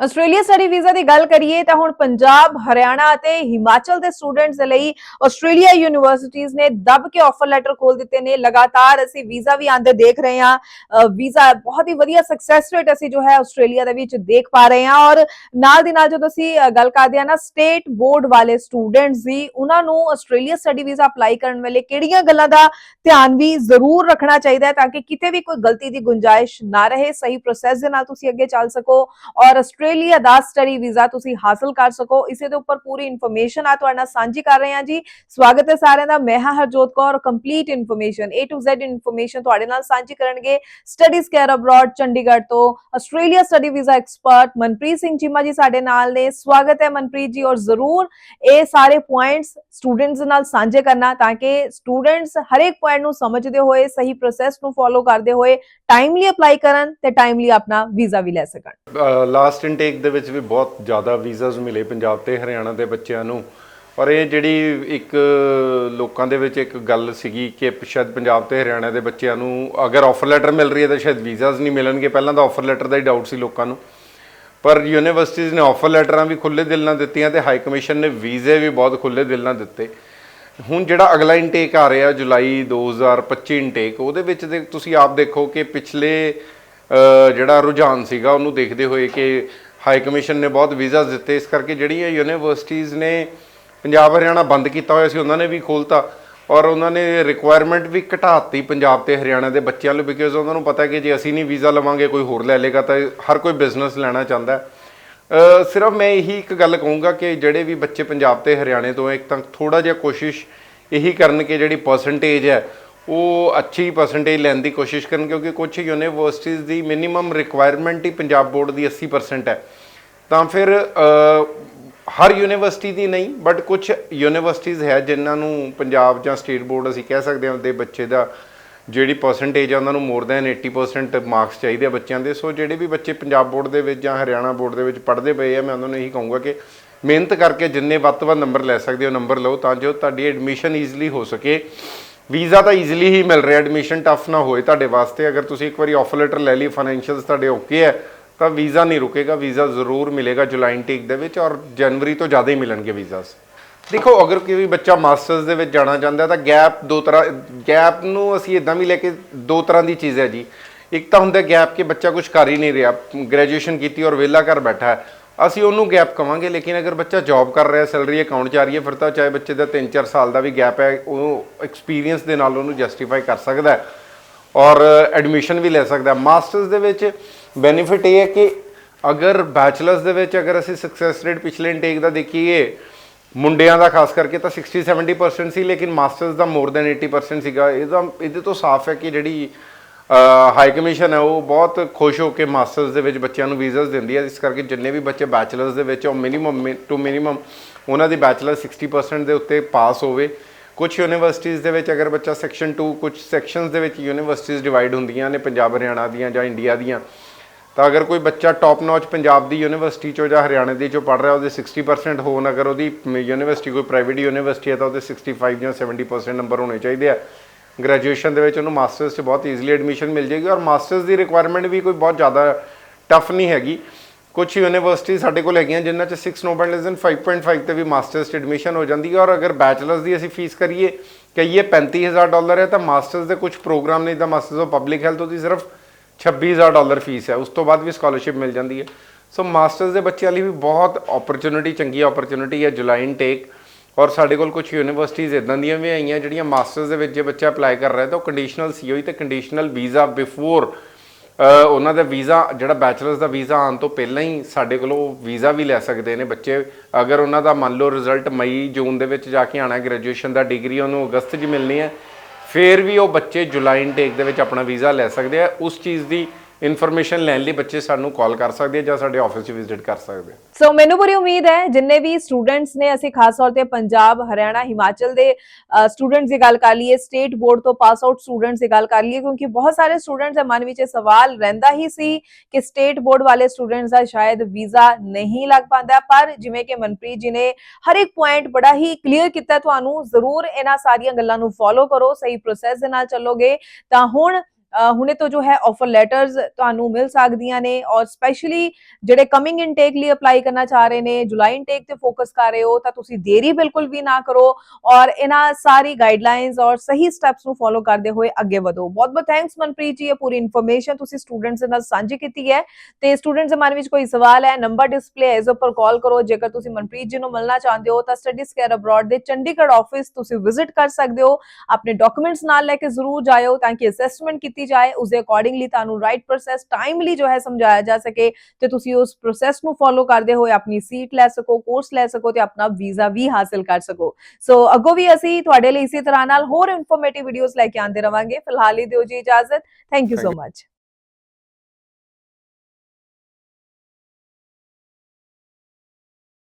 Australia study visa ਦੀ ਗੱਲ ਕਰੀਏ ਤਾਂ ਹੁਣ ਪੰਜਾਬ, ਹਰਿਆਣਾ ਅਤੇ ਹਿਮਾਚਲ ਦੇ ਸਟੂਡੈਂਟਸ ਦੇ ਲਈ ਆਸਟ੍ਰੇਲੀਆ ਯੂਨੀਵਰਸਿਟੀਆਂ ਨੇ ਦੱਬ ਕੇ ਆਫਰ ਲੈਟਰ ਖੋਲ ਦਿੱਤੇ ਨੇ। ਲਗਾਤਾਰ ਅਸੀਂ ਵੀਜ਼ਾ ਵੀ ਆਂਦੇ ਦੇਖ ਰਹੇ ਹਾਂ। ਵੀਜ਼ਾ ਬਹੁਤ ਹੀ ਵਧੀਆ ਸਕਸੈਸ ਰੇਟ ਅਸੀਂ ਜੋ ਹੈ ਆਸਟ੍ਰੇਲੀਆ ਦੇ ਵਿੱਚ ਦੇਖ ਪਾ ਰਹੇ ਹਾਂ ਔਰ ਨਾਲ ਦੀ ਨਾਲ ਜਦੋਂ ਅਸੀਂ ਗੱਲ ਕਰਦੇ ਹਾਂ ਨਾ ਸਟੇਟ ਬੋਰਡ ਵਾਲੇ ਸਟੂਡੈਂਟਸ ਦੀ, ਉਹਨਾਂ ਨੂੰ ਆਸਟ੍ਰੇਲੀਆ ਸਟੱਡੀ ਵੀਜ਼ਾ ਅਪਲਾਈ ਕਰਨ ਵੇਲੇ ਕਿਹੜੀਆਂ ਗੱਲਾਂ ਦਾ ਧਿਆਨ ਵੀ ਜ਼ਰੂਰ ਰੱਖਣਾ ਚਾਹੀਦਾ ਹੈ ਤਾਂ ਕਿ ਕਿਤੇ ਵੀ ਕੋਈ ਗਲਤੀ ਦੀ ਗੁੰਜਾਇਸ਼ ਨਾ ਰਹੇ, ਸਹੀ ਪ੍ਰੋਸੈਸ ਦੇ ਨਾਲ ਤੁਸੀਂ ਅੱਗੇ ਚੱਲ ਸਕੋ ਔਰ ਆਸਟ੍ਰੇਲੀਆ ਦਾ ਸਟੱਡੀ ਵੀਜ਼ਾ ਤੁਸੀਂ ਹਾਸਲ ਕਰ ਸਕੋ। ਇਸੇ ਦੇ ਉੱਪਰ ਪੂਰੀ ਇਨਫੋਰਮੇਸ਼ਨ ਆ ਤੁਹਾਡੇ ਨਾਲ ਸਾਂਝੀ ਕਰ ਰਹੇ ਹਾਂ ਜੀ। ਸਵਾਗਤ ਹੈ ਸਾਰਿਆਂ ਦਾ, ਮੈਂ ਹਾਂ Harjot Kaur complete information A to Z information ਤੁਹਾਡੇ ਨਾਲ ਸਾਂਝੀ ਕਰਨਗੇ। ਸਟੱਡੀਜ਼ ਕੇਅਰ ਅਬਰੋਡ ਚੰਡੀਗੜ੍ਹ ਤੋਂ Australia study visa expert Manpreet Singh Cheema ji ਸਾਡੇ ਨਾਲ ਨੇ। ਸਵਾਗਤ ਹੈ ਮਨਪ੍ਰੀਤ ਜੀ ਔਰ ਜ਼ਰੂਰ ਇਹ ਸਾਰੇ ਪੁਆਇੰਟਸ ਸਟੂਡੈਂਟਸ ਨਾਲ ਸਾਂਝੇ ਕਰਨਾ ਤਾਂ ਕਿ ਸਟੂਡੈਂਟਸ ਹਰੇਕ ਪੁਆਇੰਟ ਨੂੰ ਸਮਝਦੇ ਹੋਏ, ਸਹੀ ਪ੍ਰੋਸੈਸ ਨੂੰ ਫੋਲੋ ਕਰਦੇ ਹੋਏ ਟਾਈਮਲੀ ਅਪਲਾਈ ਕਰਨ ਤੇ ਟਾਈਮਲੀ ਆਪਣਾ ਵੀਜ਼ਾ ਵੀ ਲੈ ਸਕਣ। ਲਾਸਟ ਇਨਟੇਕ ਦੇ ਵਿੱਚ ਵੀ ਬਹੁਤ ਜ਼ਿਆਦਾ ਵੀਜ਼ਾਸ ਮਿਲੇ ਪੰਜਾਬ ਤੇ, ਹਰਿਆਣਾ ਦੇ ਬੱਚਿਆਂ ਨੂੰ। ਔਰ ਇਹ ਜਿਹੜੀ ਇੱਕ ਲੋਕਾਂ ਦੇ ਵਿੱਚ ਇੱਕ ਗੱਲ ਸੀਗੀ ਕਿ ਸ਼ਾਇਦ ਪੰਜਾਬ ਤੇ, ਹਰਿਆਣਾ ਦੇ ਬੱਚਿਆਂ ਨੂੰ ਅਗਰ ਆਫਰ ਲੈਟਰ ਮਿਲ ਰਹੀ ਹੈ ਤਾਂ ਸ਼ਾਇਦ ਵੀਜ਼ਾਸ ਨਹੀਂ ਮਿਲਣਗੇ। ਪਹਿਲਾਂ ਤਾਂ ਆਫਰ ਲੈਟਰ ਦਾ ਹੀ ਡਾਊਟ ਸੀ ਲੋਕਾਂ ਨੂੰ। ਪਰ ਯੂਨੀਵਰਸਿਟੀਜ਼ ਨੇ ਆਫਰ ਲੈਟਰਾਂ ਵੀ ਖੁੱਲੇ ਦਿਲ ਨਾਲ ਦਿੱਤੀਆਂ ਤੇ ਹਾਈ ਕਮਿਸ਼ਨ ਨੇ ਵੀਜ਼ੇ ਵੀ ਬਹੁਤ ਖੁੱਲੇ ਦਿਲ ਨਾਲ ਦਿੱਤੇ। ਹੁਣ ਜਿਹੜਾ ਅਗਲਾ ਇਨਟੇਕ ਆ ਰਿਹਾ ਜੁਲਾਈ 2025 ਇਨਟੇਕ ਉਹਦੇ ਵਿੱਚ ਤੁਸੀਂ ਆਪ ਦੇਖੋ ਕਿ ਪਿਛਲੇ ਜਿਹੜਾ ਰੁਝਾਨ ਸੀਗਾ, ਉਹਨੂੰ ਦੇਖਦੇ ਹੋਏ ਕਿ ਹਾਈ ਕਮਿਸ਼ਨ ਨੇ ਬਹੁਤ ਵੀਜ਼ਾਸ ਦਿੱਤੇ ਇਸ ਕਰਕੇ ਜਿਹੜੀਆਂ ਯੂਨੀਵਰਸਿਟੀਜ਼ ਨੇ ਪੰਜਾਬ ਹਰਿਆਣਾ ਬੰਦ ਕੀਤਾ ਹੋਇਆ ਸੀ ਉਹਨਾਂ ਨੇ ਵੀ ਖੋਲਤਾ ਔਰ ਉਹਨਾਂ ਨੇ ਰਿਕੁਆਇਰਮੈਂਟ ਵੀ ਘਟਾਤੀ ਪੰਜਾਬ ਤੇ ਹਰਿਆਣਾ ਦੇ ਬੱਚਿਆਂ ਲਈ ਬਿਕਾਜ਼ ਉਹਨਾਂ ਨੂੰ ਪਤਾ ਹੈ ਕਿ ਜੇ ਅਸੀਂ ਨਹੀਂ ਵੀਜ਼ਾ ਲਵਾਂਗੇ ਕੋਈ ਹੋਰ ਲੈ ਲੇਗਾ ਤਾਂ ਹਰ ਕੋਈ ਬਿਜ਼ਨਸ ਲੈਣਾ ਚਾਹੁੰਦਾ ਹੈ। ਸਿਰਫ ਮੈਂ ਇਹੀ ਇੱਕ ਗੱਲ ਕਹੂੰਗਾ ਕਿ ਜਿਹੜੇ ਵੀ ਬੱਚੇ ਪੰਜਾਬ ਤੇ ਹਰਿਆਣੇ ਤੋਂ ਹੈ, ਇੱਕ ਤਾਂ ਥੋੜਾ ਜਿਹਾ ਕੋਸ਼ਿਸ਼ ਇਹੀ ਕਰਨ ਕਿ ਜਿਹੜੀ ਪਰਸੈਂਟੇਜ ਹੈ ਉਹ ਅੱਛੀ ਪਰਸੈਂਟੇਜ ਲੈਣ ਦੀ ਕੋਸ਼ਿਸ਼ ਕਰਨ ਕਿਉਂਕਿ ਕੁਝ ਯੂਨੀਵਰਸਿਟੀਜ਼ ਦੀ ਮਿਨੀਮਮ ਰਿਕੁਆਇਰਮੈਂਟ ਹੀ ਪੰਜਾਬ ਬੋਰਡ ਦੀ 80% ਹੈ ਤਾਂ ਫਿਰ ਹਰ ਯੂਨੀਵਰਸਿਟੀ ਦੀ ਨਹੀਂ ਬਟ ਕੁਝ ਯੂਨੀਵਰਸਿਟੀਜ਼ ਹੈ ਜਿਨ੍ਹਾਂ ਨੂੰ ਪੰਜਾਬ ਜਾਂ ਸਟੇਟ ਬੋਰਡ ਅਸੀਂ ਕਹਿ ਸਕਦੇ ਹਾਂ ਦੇ ਬੱਚੇ ਦਾ ਜਿਹੜੀ ਪਰਸੈਂਟੇਜ ਆ ਉਹਨਾਂ ਨੂੰ ਮੋਰ ਦੈਨ 80% ਮਾਰਕਸ ਚਾਹੀਦੇ ਆ ਬੱਚਿਆਂ ਦੇ ਸੋ ਜਿਹੜੇ ਵੀ ਬੱਚੇ ਪੰਜਾਬ ਬੋਰਡ ਦੇ ਵਿੱਚ ਜਾਂ ਹਰਿਆਣਾ ਬੋਰਡ ਦੇ ਵਿੱਚ ਪੜ੍ਹਦੇ ਪਏ ਆ ਮੈਂ ਉਹਨਾਂ ਨੂੰ ਇਹੀ ਕਹੂੰਗਾ ਕਿ ਮਿਹਨਤ ਕਰਕੇ ਜਿੰਨੇ ਵੱਧ ਤੋਂ ਵੱਧ ਨੰਬਰ ਲੈ ਸਕਦੇ ਹੋ ਨੰਬਰ ਲਓ ਤਾਂ ਜੋ ਤੁਹਾਡੀ ਐਡਮਿਸ਼ਨ ਈਜ਼ੀਲੀ ਹੋ ਸਕੇ ਵੀਜ਼ਾ ਤਾਂ ਈਜ਼ੀਲੀ ਹੀ ਮਿਲ ਰਿਹਾ ਐਡਮਿਸ਼ਨ ਟਫ ਨਾ ਹੋਏ ਤੁਹਾਡੇ ਵਾਸਤੇ। ਅਗਰ ਤੁਸੀਂ ਇੱਕ ਵਾਰੀ ਆਫਰ ਲੈਟਰ ਲੈ ਲਈ ਫਾਈਨੈਂਸ਼ੀਅਲਸ ਤੁਹਾਡੇ ਓਕੇ ਹੈ, ਤਾਂ ਵੀਜ਼ਾ ਨਹੀਂ ਰੁਕੇਗਾ, ਵੀਜ਼ਾ ਜ਼ਰੂਰ ਮਿਲੇਗਾ ਜੁਲਾਈ ਇਨਟੇਕ ਦੇ ਵਿੱਚ ਔਰ ਜਨਵਰੀ ਤੋਂ ਜ਼ਿਆਦਾ ਹੀ ਮਿਲਣਗੇ ਵੀਜ਼ਾਸ। ਦੇਖੋ, ਅਗਰ ਕੋਈ ਬੱਚਾ ਮਾਸਟਰਸ ਦੇ ਵਿੱਚ ਜਾਣਾ ਚਾਹੁੰਦਾ ਤਾਂ ਗੈਪ ਦੋ ਤਰ੍ਹਾਂ ਗੈਪ ਨੂੰ ਅਸੀਂ ਇਦਾਂ ਵੀ ਲੈ ਕੇ ਦੋ ਤਰ੍ਹਾਂ ਦੀ ਚੀਜ਼ ਹੈ ਜੀ। ਇੱਕ ਤਾਂ ਹੁੰਦਾ ਗੈਪ ਕਿ ਬੱਚਾ ਕੁਝ ਕਰ ਹੀ ਨਹੀਂ ਰਿਹਾ ਗ੍ਰੈਜੂਏਸ਼ਨ ਕੀਤੀ ਔਰ ਵਿਹਲਾ ਘਰ ਬੈਠਾ ਹੈ। ਅਸੀਂ ਉਹਨੂੰ ਗੈਪ ਕਵਾਂਗੇ, ਲੇਕਿਨ ਅਗਰ ਬੱਚਾ ਜੌਬ ਕਰ ਰਿਹਾ ਸੈਲਰੀ ਅਕਾਊਂਟ 'ਚ ਆ ਰਹੀ ਹੈ, ਫਿਰ ਤਾਂ ਚਾਹੇ ਬੱਚੇ ਦਾ 3-4 ਸਾਲ ਦਾ ਵੀ ਗੈਪ ਹੈ, ਉਹ ਐਕਸਪੀਰੀਅੰਸ ਦੇ ਨਾਲ ਉਹਨੂੰ ਜਸਟੀਫਾਈ ਕਰ ਸਕਦਾ ਹੈ ਔਰ ਐਡਮਿਸ਼ਨ ਵੀ ਲੈ ਸਕਦਾ ਮਾਸਟਰਸ ਦੇ ਵਿੱਚ ਬੈਨੀਫਿਟ ਇਹ ਹੈ ਕਿ ਅਗਰ ਬੈਚਲਰਸ ਦੇ ਵਿੱਚ ਅਗਰ ਅਸੀਂ ਸਕਸੈਸ ਰੇਟ ਪਿਛਲੇ ਇਨਟੇਕ ਦਾ ਦੇਖੀਏ, ਮੁੰਡਿਆਂ ਦਾ ਖਾਸ ਕਰਕੇ ਤਾਂ 60 70% ਸੀ, ਲੇਕਿਨ ਮਾਸਟਰਸ ਦਾ ਮੋਰ ਦੈਨ 80% ਸੀਗਾ। ਇਹਦਾ ਇਹਦੇ ਤੋਂ ਸਾਫ਼ ਹੈ ਕਿ ਜਿਹੜੀ ਹਾਈ ਕਮਿਸ਼ਨ ਹੈ, ਉਹ ਬਹੁਤ ਖੁਸ਼ ਹੋ ਕੇ ਮਾਸਟਰਸ ਦੇ ਵਿੱਚ ਬੱਚਿਆਂ ਨੂੰ ਵੀਜ਼ਾਸ ਦਿੰਦੀ ਹੈ, ਇਸ ਕਰਕੇ ਜਿੰਨੇ ਵੀ ਬੱਚੇ ਬੈਚਲਰਸ ਦੇ ਵਿੱਚ ਉਹ ਮਿਨੀਮਮ ਟੂ ਮਿਨੀਮਮ ਉਹਨਾਂ ਦੀ ਬੈਚਲਰ 60% ਦੇ ਉੱਤੇ ਪਾਸ ਹੋਵੇ। ਕੁਝ ਯੂਨੀਵਰਸਿਟੀਜ਼ ਦੇ ਵਿੱਚ ਅਗਰ ਬੱਚਾ ਸੈਕਸ਼ਨ 2 ਕੁਝ ਸੈਕਸ਼ਨਸ ਦੇ ਵਿੱਚ ਯੂਨੀਵਰਸਿਟੀਜ਼ ਡਿਵਾਈਡ ਹੁੰਦੀਆਂ ਨੇ, ਪੰਜਾਬ, ਹਰਿਆਣਾ ਦੀਆਂ ਜਾਂ ਇੰਡੀਆ ਦੀਆਂ, ਤਾਂ ਅਗਰ ਕੋਈ ਬੱਚਾ ਟੌਪ ਨੌਚ ਪੰਜਾਬ ਦੀ ਯੂਨੀਵਰਸਿਟੀ ਚੋਂ ਜਾਂ ਹਰਿਆਣੇ ਦੀ ਚੋਂ ਪੜ੍ਹ ਰਿਹਾ, ਉਹਦੇ 60% ਹੋਣ ਅਗਰ ਉਹਦੀ ਯੂਨੀਵਰਸਿਟੀ ਕੋਈ ਪ੍ਰਾਈਵੇਟ ਯੂਨੀਵਰਸਿਟੀ ਹੈ, ਤਾਂ ਉਹਦੇ 65 ਜਾਂ 70% ਨੰਬਰ ਹੋਣੇ ਚਾਹੀਦੇ ਆ। ਗ੍ਰੈਜੂਏਸ਼ਨ ਦੇ ਵਿੱਚ ਉਹਨੂੰ ਮਾਸਟਰਸ 'ਚ ਬਹੁਤ ਈਜ਼ੀਲੀ ਐਡਮਿਸ਼ਨ ਮਿਲ ਜੇਗੀ ਔਰ ਮਾਸਟਰਸ ਦੀ ਰਿਕੁਆਇਰਮੈਂਟ ਵੀ ਕੋਈ ਬਹੁਤ ਜ਼ਿਆਦਾ ਟਫ ਨਹੀਂ ਹੈਗੀ। ਕੁਝ ਯੂਨੀਵਰਸਿਟੀ ਸਾਡੇ ਕੋਲ ਹੈਗੀਆਂ ਜਿਨ੍ਹਾਂ 'ਚ 6 ਨੋਬਲ ਇਜ਼ 5.5 ਤੇ ਵੀ ਮਾਸਟਰਸ 'ਚ ਐਡਮਿਸ਼ਨ ਹੋ ਜਾਂਦੀ ਹੈ ਔਰ ਅਗਰ ਬੈਚਲਰਸ ਦੀ ਅਸੀਂ ਫੀਸ ਕਰੀਏ, ਕਹੀਏ 35000 ਡਾਲਰ ਹੈ ਤਾਂ ਮਾਸਟਰਸ ਦੇ ਕੁਝ ਪ੍ਰੋਗਰਾਮ ਨੇ, ਤਾਂ ਮਾਸਟਰਸ ਆਫ ਪਬਲਿਕ ਹੈਲਥ ਉਹਦੀ ਸਿਰਫ 26000 ਡਾਲਰ ਫੀਸ ਹੈ। ਉਸ ਤੋਂ ਬਾਅਦ ਵੀ ਸਕਾਲਰਸ਼ਿਪ ਮਿਲ ਜਾਂਦੀ ਹੈ। ਸੋ ਮਾਸਟਰਸ ਦੇ ਬੱਚਿਆਂ ਲਈ ਵੀ ਬਹੁਤ ਓਪਰਚ्युनिटी ਚੰਗੀ ਓਪਰਚ्युनिटी ਹੈ, ਜੁਲਾਈ ਇਨਟੇਕ ਔਰ ਸਾਡੇ ਕੋਲ ਕੁਝ ਯੂਨੀਵਰਸਿਟੀਜ਼ ਇਦਾਂ ਦੀਆਂ ਵੀ ਆਈਆਂ ਜਿਹੜੀਆਂ ਮਾਸਟਰਸ ਦੇ ਵਿੱਚ ਜੇ ਬੱਚਾ ਅਪਲਾਈ ਕਰ ਰਿਹਾ ਤਾਂ ਉਹ ਕੰਡੀਸ਼ਨਲ ਸੀਓਈ ਤੇ ਕੰਡੀਸ਼ਨਲ ਵੀਜ਼ਾ ਬਿਫੋਰ ਉਹਨਾਂ ਦਾ ਵੀਜ਼ਾ ਜਿਹੜਾ ਬੈਚਲਰਸ ਦਾ ਵੀਜ਼ਾ ਆਉਣ ਤੋਂ ਪਹਿਲਾਂ ਹੀ ਸਾਡੇ ਕੋਲੋਂ ਵੀਜ਼ਾ ਵੀ ਲੈ ਸਕਦੇ ਨੇ ਬੱਚੇ। ਅਗਰ ਉਹਨਾਂ ਦਾ ਮੰਨ ਲਓ ਰਿਜ਼ਲਟ ਮਈ, ਜੂਨ ਦੇ ਵਿੱਚ ਜਾ ਕੇ ਆਣਾ ਗ੍ਰੈਜੂਏਸ਼ਨ ਦਾ ਡਿਗਰੀ ਉਹਨੂੰ ਅਗਸਤ 'ਚ ਮਿਲਣੀ ਹੈ, ਫਿਰ ਵੀ ਉਹ ਬੱਚੇ ਜੁਲਾਈ ਇਨਟੇਕ ਦੇ ਵਿੱਚ ਆਪਣਾ ਵੀਜ਼ਾ ਲੈ ਸਕਦੇ ਆ। ਉਸ ਚੀਜ਼ ਦੀ ਇਨਫੋਰਮੇਸ਼ਨ ਲੈਣ ਲਈ ਬੱਚੇ ਸਾਨੂੰ ਕਾਲ ਕਰ ਸਕਦੇ ਆ ਜਾਂ ਸਾਡੇ ਆਫਿਸ 'ਚ ਵਿਜ਼ਿਟ ਕਰ ਸਕਦੇ ਆ। ਸੋ ਮੈਨੂੰ ਪੂਰੀ ਉਮੀਦ ਹੈ ਜਿੰਨੇ ਵੀ ਸਟੂਡੈਂਟਸ ਨੇ, ਅਸੀਂ ਖਾਸ ਤੌਰ ਤੇ ਪੰਜਾਬ, ਹਰਿਆਣਾ, ਹਿਮਾਚਲ ਦੇ ਸਟੂਡੈਂਟਸ ਦੀ ਗੱਲ ਕਰ ਲਈਏ ਸਟੇਟ ਬੋਰਡ ਤੋਂ ਪਾਸ ਆਊਟ ਸਟੂਡੈਂਟਸ ਦੀ ਗੱਲ ਕਰ ਲਈਏ, ਕਿਉਂਕਿ ਬਹੁਤ ਸਾਰੇ ਸਟੂਡੈਂਟਸ ਦੇ ਮਨ ਵਿੱਚ ਇਹ ਸਵਾਲ ਰਹਿੰਦਾ ਹੀ ਸੀ ਕਿ ਸਟੇਟ ਬੋਰਡ ਵਾਲੇ ਸਟੂਡੈਂਟਸ ਦਾ ਸ਼ਾਇਦ ਵੀਜ਼ਾ ਨਹੀਂ ਲੱਗ ਪਾਉਂਦਾ। ਪਰ ਜਿਵੇਂ ਕਿ ਮਨਪ੍ਰੀਤ ਜੀ ਨੇ ਹਰ ਇੱਕ ਪੁਆਇੰਟ ਬੜਾ ਹੀ ਕਲੀਅਰ ਕੀਤਾ, ਤੁਹਾਨੂੰ ਜ਼ਰੂਰ ਇਹਨਾਂ ਸਾਰੀਆਂ ਗੱਲਾਂ ਨੂੰ ਫੋਲੋ ਕਰੋ, ਸਹੀ ਪ੍ਰੋਸੈਸ ਦੇ ਨਾਲ ਚੱਲੋਗੇ। ਤਾਂ ਹੁਣ ਹੁਣੇ ਤੋਂ ਜੋ ਹੈ ਆਫਰ ਲੈਟਰਸ ਤੁਹਾਨੂੰ ਮਿਲ ਸਕਦੀਆਂ ਨੇ ਔਰ ਸਪੈਸ਼ਲੀ ਜਿਹੜੇ ਕਮਿੰਗ ਇਨਟੇਕ ਲਈ ਅਪਲਾਈ ਕਰਨਾ ਚਾਹ ਰਹੇ ਨੇ ਜੁਲਾਈ ਇਨਟੇਕ ਤੇ ਫੋਕਸ ਕਰ ਰਹੇ ਹੋ, ਤਾਂ ਤੁਸੀਂ ਦੇਰੀ ਬਿਲਕੁਲ ਵੀ ਨਾ ਕਰੋ ਔਰ ਇਹਨਾਂ ਸਾਰੀ ਗਾਈਡਲਾਈਨਸ ਔਰ ਸਹੀ ਸਟੈਪਸ ਨੂੰ ਫੋਲੋ ਕਰਦੇ ਹੋਏ ਅੱਗੇ ਵਧੋ। ਬਹੁਤ ਬਹੁਤ ਥੈਂਕਸ ਮਨਪ੍ਰੀਤ ਜੀ, ਇਹ ਪੂਰੀ ਇਨਫੋਰਮੇਸ਼ਨ ਤੁਸੀਂ ਸਟੂਡੈਂਟਸ ਦੇ ਨਾਲ ਸਾਂਝੀ ਕੀਤੀ ਹੈ। ਤੇ ਸਟੂਡੈਂਟਸ ਦੇ ਮਨ ਵਿੱਚ ਕੋਈ ਸਵਾਲ ਹੈ ਨੰਬਰ ਡਿਸਪਲੇ ਹੈ, ਇਸ ਉੱਪਰ ਕਾਲ ਕਰੋ। ਜੇਕਰ ਤੁਸੀਂ ਮਨਪ੍ਰੀਤ ਜੀ ਨੂੰ ਮਿਲਣਾ ਚਾਹੁੰਦੇ ਹੋ, ਤਾਂ ਸਟੱਡੀ ਕੇਅਰ ਅਬਰਾਡ ਦੇ ਚੰਡੀਗੜ੍ਹ ਆਫਿਸ ਤੁਸੀਂ ਵਿਜ਼ਿਟ ਕਰ ਸਕਦੇ ਹੋ। ਆਪਣੇ ਡਾਕੂਮੈਂਟਸ ਨਾਲ ਲੈ ਕੇ ਜ਼ਰੂਰ ਜਾਇਓ ਤਾਂ ਕਿ ਅਸੈਸਮੈਂਟ ਕੀਤੀ ਜਾਏ ਉਸ ਦੇ ਅਕੋਰਡਿੰਗਲੀ ਤੁਹਾਨੂੰ ਰਾਈਟ ਪ੍ਰੋਸੈਸ ਟਾਈਮਲੀ ਜੋ ਹੈ ਸਮਝਾਇਆ ਜਾ ਸਕੇ ਤੇ ਤੁਸੀਂ ਉਸ ਪ੍ਰੋਸੈਸ ਨੂੰ ਫੋਲੋ ਕਰਦੇ ਹੋਏ ਆਪਣੀ ਸੀਟ ਲੈ ਸਕੋ ਕੋਰਸ ਲੈ ਸਕੋ ਤੇ ਆਪਣਾ ਵੀਜ਼ਾ ਵੀ ਹਾਸਲ ਕਰ ਸਕੋ। ਸੋ ਅੱਗੋਂ ਵੀ ਅਸੀਂ ਤੁਹਾਡੇ ਲਈ ਇਸੇ ਤਰ੍ਹਾਂ ਨਾਲ ਹੋਰ ਇਨਫੋਰਮੇਟਿਵ ਵੀਡੀਓਜ਼ ਲੈ ਕੇ ਆਉਂਦੇ ਰਵਾਂਗੇ। ਫਿਲਹਾਲ ਹੀ ਦਿਓ ਜੀ ਇਜਾਜ਼ਤ। Thank you so. ਮਚ